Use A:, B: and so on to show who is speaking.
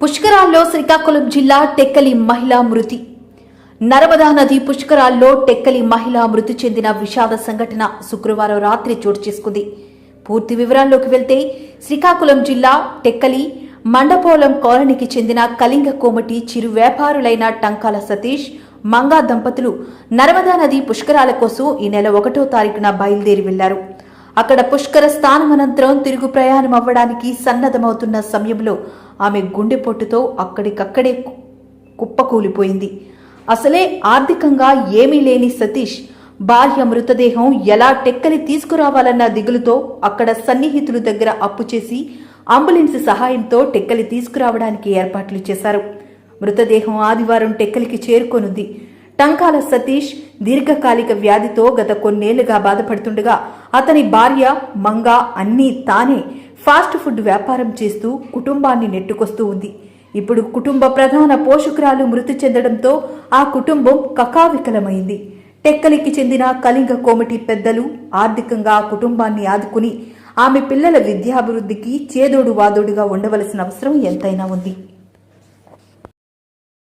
A: పుష్కరాల్లో శ్రీకాకుళం జిల్లా టెక్కలి మహిళా మృతి. నర్మదా నది పుష్కరాల్లో టెక్కలి మహిళ మృతి చెందిన విషాద సంఘటన శుక్రవారం రాత్రి చోటు చేసుకుంది. పూర్తి వివరాల్లోకి వెళ్తే శ్రీకాకుళం జిల్లా టెక్కలి మండపోలం కాలనీకి చెందిన కళింగ కోమటి చిరు వ్యాపారులైన టంకాల సతీష్ మంగా దంపతులు నర్మదా నది పుష్కరాల కోసం ఈ నెల ఒకటో తారీఖున బయలుదేరి వెళ్ళారు. అక్కడ పుష్కర స్థానం అనంతరం తిరుగు ప్రయాణం అవ్వడానికి సన్నద్ధమవుతున్న సమయంలో ఆమె గుండెపోటుతో అక్కడికక్కడే కు- కుప్పకూలిపోయింది. అసలే ఆర్థికంగా ఏమీ లేని సతీష్ భార్య మృతదేహం ఎలా టెక్కని తీసుకురావాలన్న దిగులుతో అక్కడ సన్నిహితుల దగ్గర అప్పు చేసి అంబులెన్స్ సహాయంతో టెక్కలి తీసుకురావడానికి ఏర్పాట్లు చేశారు. మృతదేహం ఆదివారం టెక్కలికి చేరుకొనుంది. టంకాల సతీష్ దీర్ఘకాలిక వ్యాధితో గత కొన్నేళ్ళుగా బాధపడుతుండగా అతని భార్య మంగ అన్నీ తానే ఫాస్ట్ ఫుడ్ వ్యాపారం చేస్తూ కుటుంబాన్ని నెట్టుకొస్తూ ఉంది. ఇప్పుడు కుటుంబ ప్రధాన పోషకురాలు మృతి చెందడంతో ఆ కుటుంబం కకావికలమైంది. టెక్కలికి చెందిన కళింగ కోమటి పెద్దలు ఆర్థికంగా ఆ కుటుంబాన్ని ఆదుకుని ఆమె పిల్లల విద్యాభివృద్ధికి చేదోడు వాదోడుగా ఉండవలసిన అవసరం ఎంతైనా ఉంది.